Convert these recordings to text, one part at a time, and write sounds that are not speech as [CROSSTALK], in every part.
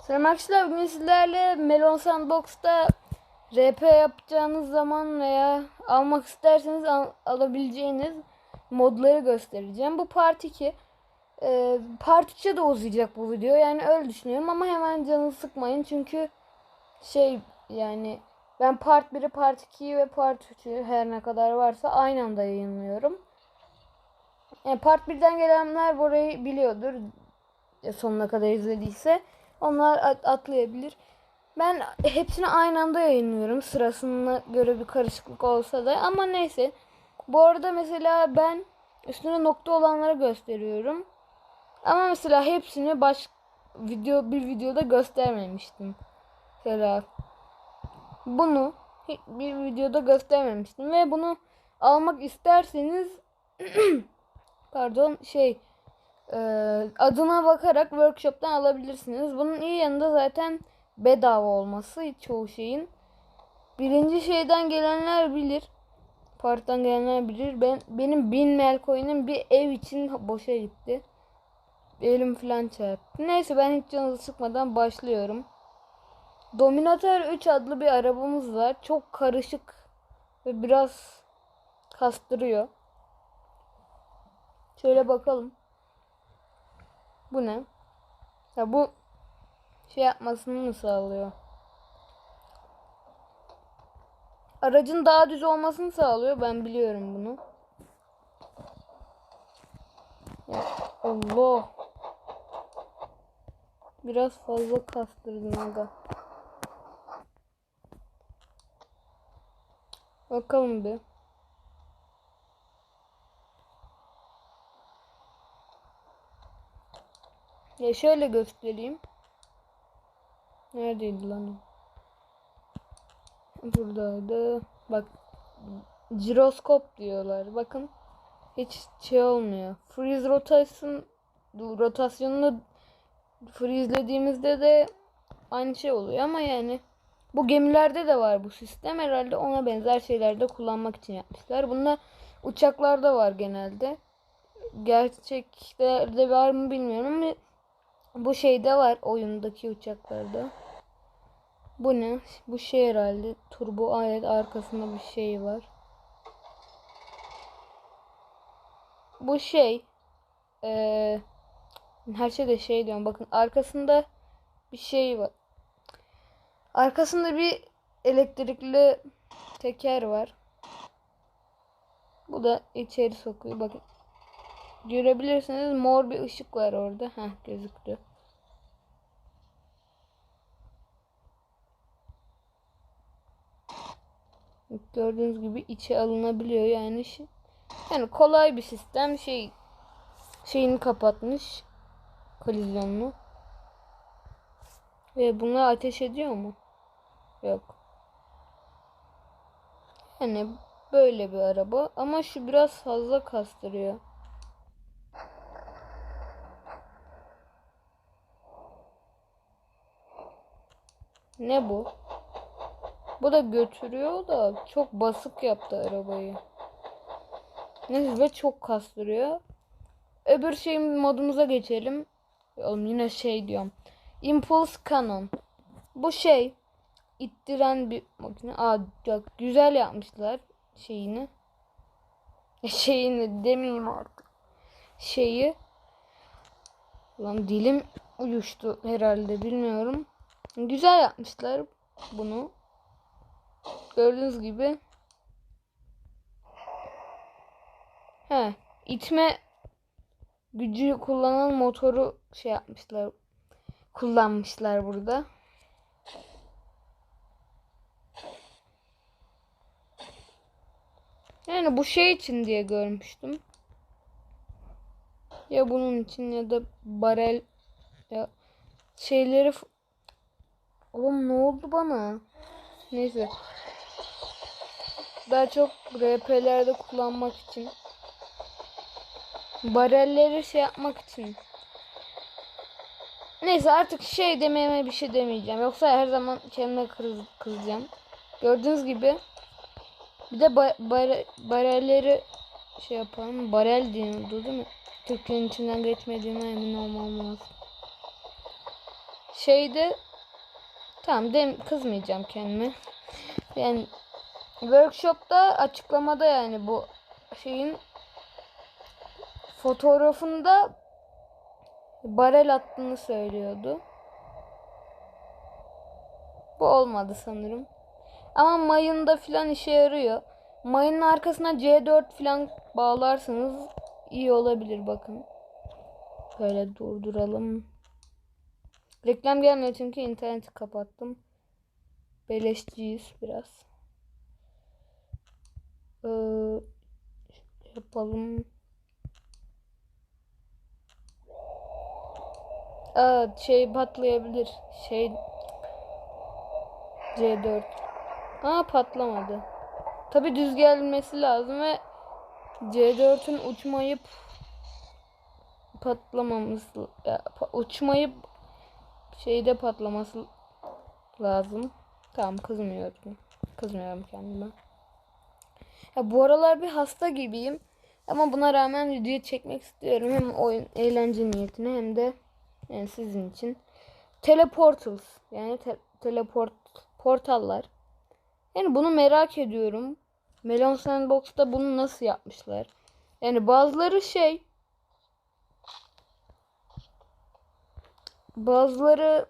Selam arkadaşlar bugün sizlerle Melon Sandbox'ta RP yapacağınız zaman veya almak isterseniz al- alabileceğiniz modları göstereceğim. Bu part 2. Ee, part 3'e de uzayacak bu video yani öyle düşünüyorum ama hemen canını sıkmayın çünkü şey yani ben part 1'i part 2'yi ve part 3'ü her ne kadar varsa aynı anda yayınlıyorum. Yani part 1'den gelenler burayı biliyordur sonuna kadar izlediyse onlar at- atlayabilir. Ben hepsini aynı anda yayınlıyorum. Sırasına göre bir karışıklık olsa da ama neyse. Bu arada mesela ben üstüne nokta olanları gösteriyorum. Ama mesela hepsini baş video bir videoda göstermemiştim. Mesela bunu bir videoda göstermemiştim ve bunu almak isterseniz [CLEARS THROAT] pardon şey adına bakarak workshop'tan alabilirsiniz. Bunun iyi yanı da zaten bedava olması çoğu şeyin. Birinci şeyden gelenler bilir. Parttan gelenler bilir. Ben benim 1000 mel coin'im bir ev için boşa gitti. Elim falan çarptı. Neyse ben hiç canınızı sıkmadan başlıyorum. Dominator 3 adlı bir arabamız var. Çok karışık ve biraz kastırıyor. Şöyle bakalım. Bu ne? Ya bu şey yapmasını mı sağlıyor? Aracın daha düz olmasını sağlıyor. Ben biliyorum bunu. Ya Allah. Biraz fazla kastırdın aga. Bakalım bir. Ya şöyle göstereyim. Neredeydi lan? Buradaydı. Bak jiroskop diyorlar. Bakın hiç şey olmuyor. Freeze rotasyon rotasyonunu freezelediğimizde de aynı şey oluyor ama yani bu gemilerde de var bu sistem. Herhalde ona benzer şeylerde kullanmak için yapmışlar. Bunda uçaklarda var genelde. Gerçeklerde var mı bilmiyorum ama bu şeyde var oyundaki uçaklarda. Bu ne? Bu şey herhalde. Turbo alet arkasında bir şey var. Bu şey. Eee her şeyde şey diyorum. Bakın arkasında bir şey var. Arkasında bir elektrikli teker var. Bu da içeri sokuyor. Bakın. Görebilirsiniz mor bir ışık var orada. Heh gözüktü. Gördüğünüz gibi içe alınabiliyor yani. Yani kolay bir sistem şey şeyini kapatmış kolizyonunu. Ve bunlar ateş ediyor mu? Yok. Yani böyle bir araba ama şu biraz fazla kastırıyor. Ne bu? Bu da götürüyor da çok basık yaptı arabayı. Neyse ve çok kastırıyor. Öbür şey modumuza geçelim. Oğlum yine şey diyorum. Impulse Cannon. Bu şey ittiren bir makine. Aa çok güzel yapmışlar şeyini. [LAUGHS] Şeyini demeyeyim artık. Şeyi. Lan dilim uyuştu herhalde bilmiyorum. Güzel yapmışlar bunu. Gördüğünüz gibi. He, itme gücü kullanan motoru şey yapmışlar. Kullanmışlar burada. Yani bu şey için diye görmüştüm. Ya bunun için ya da barel ya şeyleri Oğlum ne oldu bana? Neyse. Daha çok RP'lerde kullanmak için. Barelleri şey yapmak için. Neyse artık şey dememe bir şey demeyeceğim. Yoksa her zaman kendime kız, kızacağım. Gördüğünüz gibi bir de ba bare barelleri şey yapalım. Barel diyordu değil mi? Türklerin içinden geçmediğine emin olmam lazım. şeyde tamam dem kızmayacağım kendime. Yani workshop'ta açıklamada yani bu şeyin fotoğrafında barel attığını söylüyordu. Bu olmadı sanırım. Ama mayında filan işe yarıyor. Mayının arkasına C4 filan bağlarsanız iyi olabilir bakın. Böyle durduralım. Reklam gelmiyor çünkü interneti kapattım. Beleşçiyiz biraz. Ee, yapalım. Aa, şey patlayabilir. Şey C4. Aa patlamadı. Tabi düz gelmesi lazım ve C4'ün uçmayıp patlamaması ya, pa- uçmayıp şeyde patlaması lazım. Tamam kızmıyorum. Kızmıyorum kendime. Ya bu aralar bir hasta gibiyim. Ama buna rağmen video çekmek istiyorum. Hem oyun eğlence niyetine hem de yani sizin için. Teleportals yani te- teleport portallar. Yani bunu merak ediyorum. Melon Sandbox'ta bunu nasıl yapmışlar? Yani bazıları şey bazıları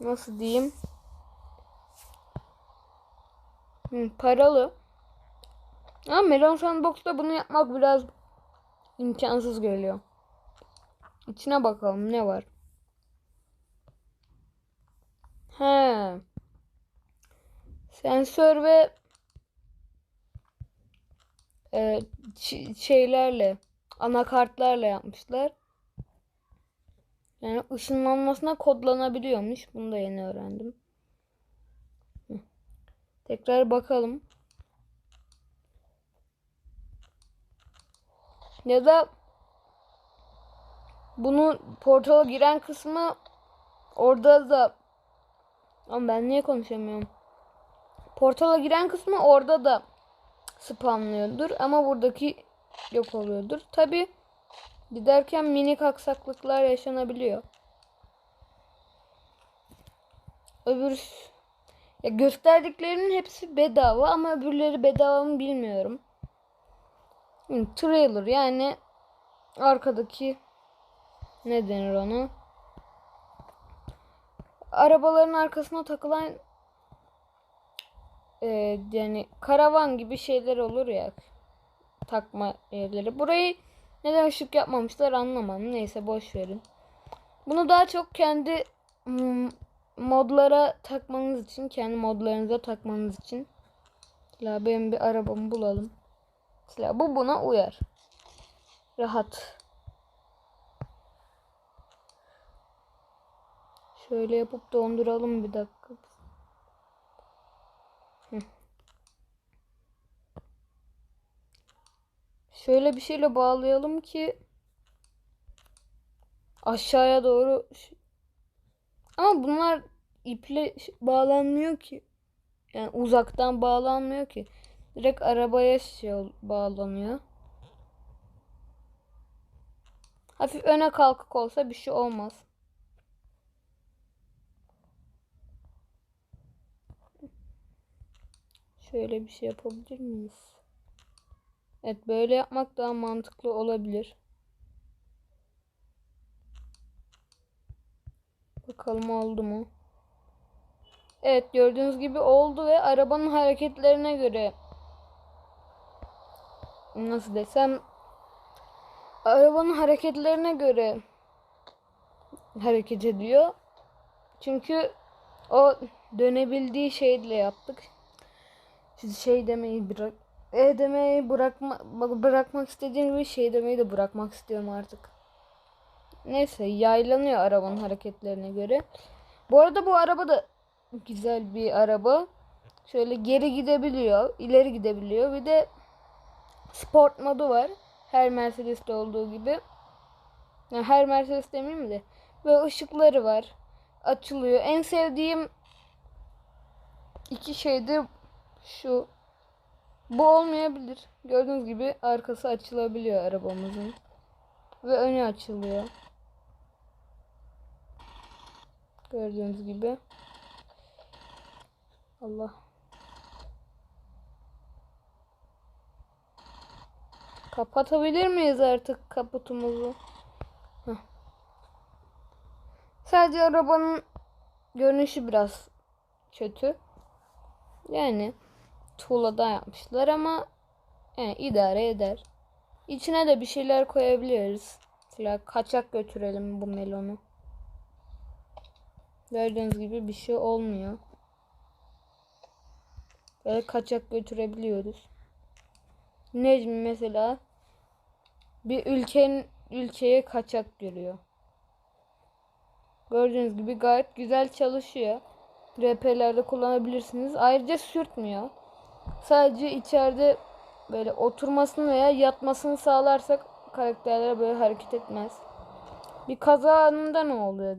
nasıl diyeyim? Hı, paralı. Ama Melon Sandbox'ta bunu yapmak biraz imkansız geliyor. İçine bakalım ne var. He. Sensör ve e, şeylerle anakartlarla yapmışlar. Yani ışınlanmasına kodlanabiliyormuş. Bunu da yeni öğrendim. Tekrar bakalım. Ya da bunu portala giren kısmı orada da ama ben niye konuşamıyorum? Portala giren kısmı orada da spamlıyordur ama buradaki yok oluyordur. Tabi giderken minik aksaklıklar yaşanabiliyor. Öbür ya gösterdiklerinin hepsi bedava ama öbürleri bedava mı bilmiyorum. Hı, trailer yani arkadaki ne denir ona? Arabaların arkasına takılan e, yani karavan gibi şeyler olur ya takma yerleri. Burayı neden ışık yapmamışlar anlamadım. Neyse boş verin. Bunu daha çok kendi mm, modlara takmanız için, kendi modlarınıza takmanız için. Mesela benim bir arabamı bulalım. Mesela bu buna uyar. Rahat. Şöyle yapıp donduralım bir dakika. Şöyle bir şeyle bağlayalım ki aşağıya doğru ama bunlar iple bağlanmıyor ki. Yani uzaktan bağlanmıyor ki. Direkt arabaya şey bağlanıyor. Hafif öne kalkık olsa bir şey olmaz. Şöyle bir şey yapabilir miyiz? Evet böyle yapmak daha mantıklı olabilir. Bakalım oldu mu? Evet gördüğünüz gibi oldu ve arabanın hareketlerine göre nasıl desem arabanın hareketlerine göre hareket ediyor. Çünkü o dönebildiği şeyle yaptık. Siz şey demeyi bırak e demeyi bırakma bırakmak istediğim bir şey demeyi de bırakmak istiyorum artık. Neyse yaylanıyor arabanın hareketlerine göre. Bu arada bu araba da güzel bir araba. Şöyle geri gidebiliyor, ileri gidebiliyor. Bir de sport modu var. Her Mercedes'te olduğu gibi. Yani her Mercedes demeyeyim de. Ve ışıkları var. Açılıyor. En sevdiğim iki şey de şu. Bu olmayabilir. Gördüğünüz gibi arkası açılabiliyor arabamızın. Ve önü açılıyor. Gördüğünüz gibi. Allah. Kapatabilir miyiz artık kaputumuzu? Heh. Sadece arabanın görünüşü biraz kötü. Yani tuğladan yapmışlar ama yani idare eder. İçine de bir şeyler koyabiliriz. Mesela kaçak götürelim bu melonu. Gördüğünüz gibi bir şey olmuyor. Böyle kaçak götürebiliyoruz. Necmi mesela bir ülkenin ülkeye kaçak görüyor. Gördüğünüz gibi gayet güzel çalışıyor. RP'lerde kullanabilirsiniz. Ayrıca sürtmüyor. Sadece içeride böyle oturmasını veya yatmasını sağlarsak karakterler böyle hareket etmez. Bir kaza anında ne oluyor?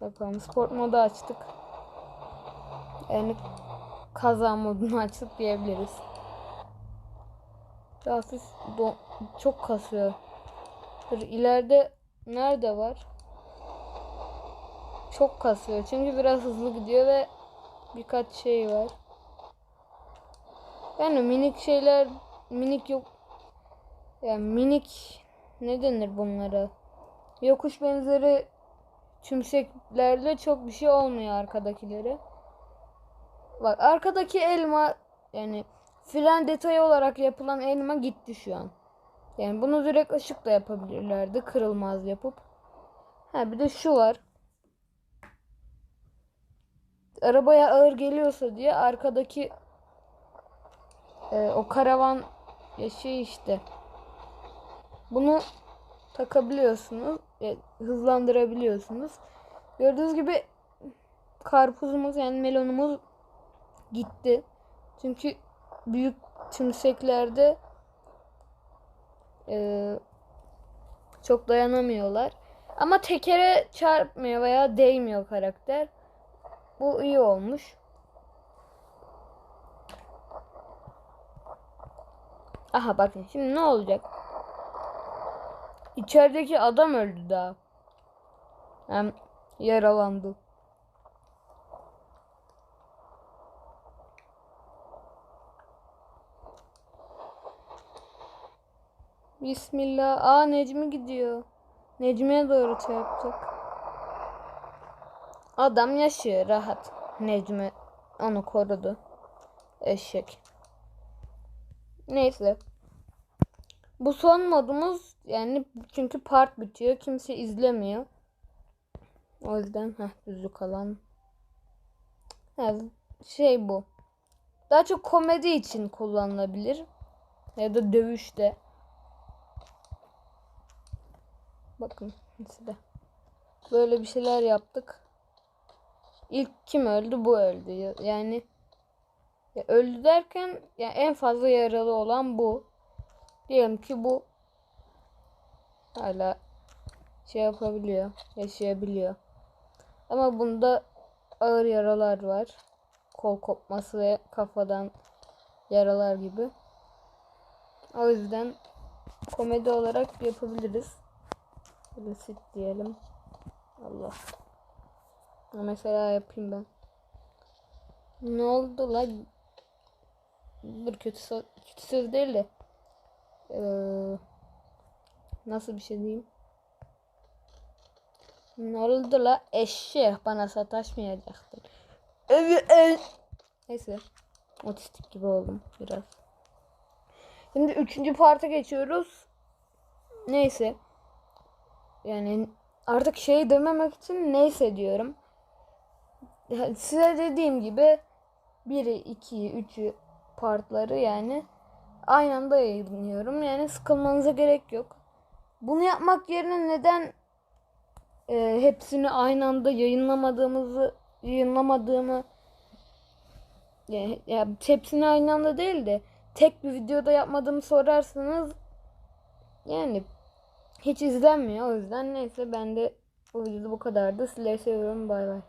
Bakalım sport modu açtık. Yani kaza modunu [LAUGHS] açtık diyebiliriz. Hafif çok kasıyor. Dur ileride nerede var? Çok kasıyor. Çünkü biraz hızlı gidiyor ve birkaç şey var. Yani minik şeyler minik yok. Yani minik ne denir bunlara? Yokuş benzeri tümseklerle çok bir şey olmuyor arkadakileri. Bak arkadaki elma yani fren detayı olarak yapılan elma gitti şu an. Yani bunu direkt ışıkla yapabilirlerdi. Kırılmaz yapıp. Ha bir de şu var. Arabaya ağır geliyorsa diye arkadaki e, o karavan ya şey işte. Bunu takabiliyorsunuz. e, hızlandırabiliyorsunuz. Gördüğünüz gibi karpuzumuz yani melonumuz gitti. Çünkü büyük tümseklerde e, çok dayanamıyorlar. Ama tekere çarpmıyor veya değmiyor karakter. Bu iyi olmuş. Aha bakın şimdi ne olacak? İçerideki adam öldü daha. Hem yaralandı. Bismillah. Aa Necmi gidiyor. Necmi'ye doğru çarpacak. Adam yaşıyor rahat. Necmi onu korudu. Eşek. Neyse. Bu son modumuz yani çünkü part bitiyor. Kimse izlemiyor. O yüzden heh, düzlük kalan. Ha, şey bu. Daha çok komedi için kullanılabilir. Ya da dövüşte. Bakın mesela. Böyle bir şeyler yaptık. İlk kim öldü? Bu öldü. Yani ya öldü derken ya en fazla yaralı olan bu. Diyelim ki bu hala şey yapabiliyor, yaşayabiliyor. Ama bunda ağır yaralar var. Kol kopması ve kafadan yaralar gibi. O yüzden komedi olarak yapabiliriz. Basit diyelim. Allah. Mesela yapayım ben. Ne oldu la? Bir kötü, söz, kötü söz değil de. Ee, nasıl bir şey diyeyim? Ne oldu la? Eşek bana sataşmayacaktın. Neyse. Otistik gibi oldum biraz. Şimdi üçüncü parta geçiyoruz. Neyse. Yani artık şey dememek için neyse diyorum. Size dediğim gibi 1'i, 2'yi, 3'ü partları yani aynı anda yayınlıyorum. Yani sıkılmanıza gerek yok. Bunu yapmak yerine neden e, hepsini aynı anda yayınlamadığımızı yayınlamadığımı yani, ya hepsini aynı anda değil de tek bir videoda yapmadığımı sorarsanız yani hiç izlenmiyor o yüzden neyse ben de bu videoda bu kadardı. Sizleri seviyorum bay bay.